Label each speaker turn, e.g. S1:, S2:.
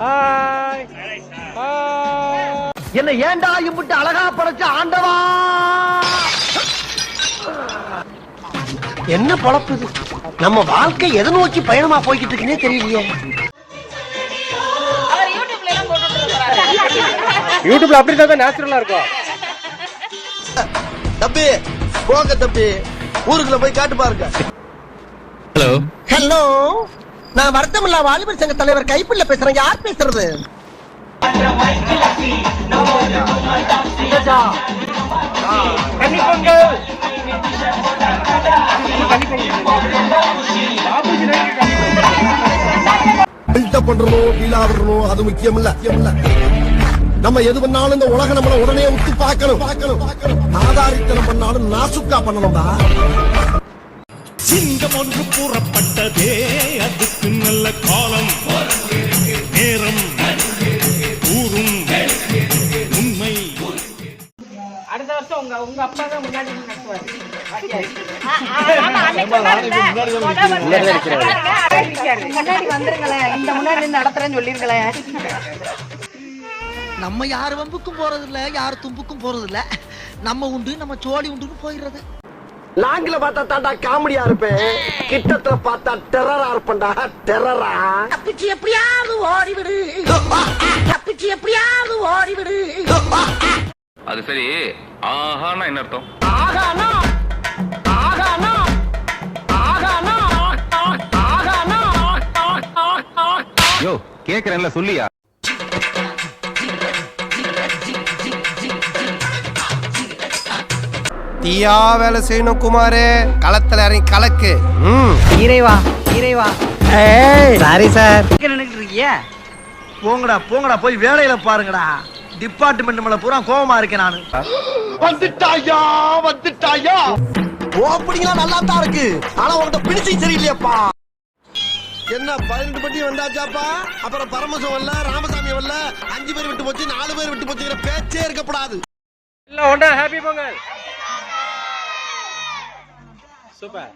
S1: Hi hi என்ன ஏண்டா இப்படி அழகா படைச்ச ஆண்டவா? என்ன பழப்புது நம்ம வாழ்க்கை எதை நோக்கி பயணமா போய்கிட்டு இருக்குன்னே தெரியலையே.
S2: யூடியூப்ல
S3: அப்படி தான் நேச்சுரலா இருக்கும்.
S4: தம்பி போங்க தம்பி. ஊருக்குள்ள போய் காட்டு பாருங்க.
S5: ஹலோ
S1: ஹலோ நான் வருத்தமில்லா வாலிபர் சங்க தலைவர் கைப்புள்ள பேசுறேன். யார் பேசுறது?
S4: பண்றணும் ஃபீலா வரணும் அது முக்கியம் இல்ல முக்கியம் இல்ல நம்ம எது பண்ணாலும் இந்த உலகம் நம்மள உடனே உத்து பார்க்கணும். பார்க்கணும் ஆதாரித்தனம் பண்ணாலும் நாசுக்கா பண்ணணும்டா.
S6: சிங்கம் ஒன்று கூறப்பட்டதே நல்ல காலம். நேரம். கூறும் உண்மை.
S2: அடுத்த வருஷம் உங்க உங்க அப்பா தான் முன்னாடி முன்னாடி வந்துருங்களேன். இந்த முன்னாடி நடத்துறேன்னு சொல்லிருங்களேன்.
S1: நம்ம யார் வம்புக்கும் போறது இல்ல யார் தும்புக்கும் போறது இல்ல நம்ம உண்டு நம்ம சோழி உண்டுன்னு போயிடுறது. லாங்கில பார்த்தா தாண்டா காமெடியா இருப்பேன் கிட்டத்துல பார்த்தா டெரரா இருப்பேன்டா. டெரரா தப்பிச்சு எப்படியாவது ஓடிவிடு. தப்பிச்சு எப்படியாவது ஓடிவிடு.
S5: அது சரி. ஆஹானா என்ன அர்த்தம்?
S1: ஆகானா ஆகானா ஆகானா ஆகானா
S5: யோ கேக்குறேன்ல சொல்லியா?
S3: தீயா வேலை செய்யணும் குமாரு. களத்துல இறங்கி கலக்கு. ம்.
S1: இறைவா இறைவா. சாரி சார் நின்னுட்டு இருக்கிய போங்கடா போங்கடா போய் வேலையில பாருங்கடா. டிபார்ட்மெண்ட் மேல பூரா கோவமா இருக்கேன் நானு. வந்துட்டாயா வந்துட்டாயா?
S4: ஓப்பனிங்களா நல்லா தான் இருக்கு. ஆனா உன்கிட்ட பிடிச்சி சரியில்லையாப்பா. என்ன பதினெட்டு பட்டி வந்தாச்சாப்பா? அப்புறம் பரமசம் வரல ராமசாமி வரல அஞ்சு பேர் விட்டு போச்சு நாலு பேர் விட்டு போச்சுங்கிற பேச்சே இருக்கப்படாது.
S3: இல்ல ஒண்ணா ஹாப்பி பொங்கல். Super.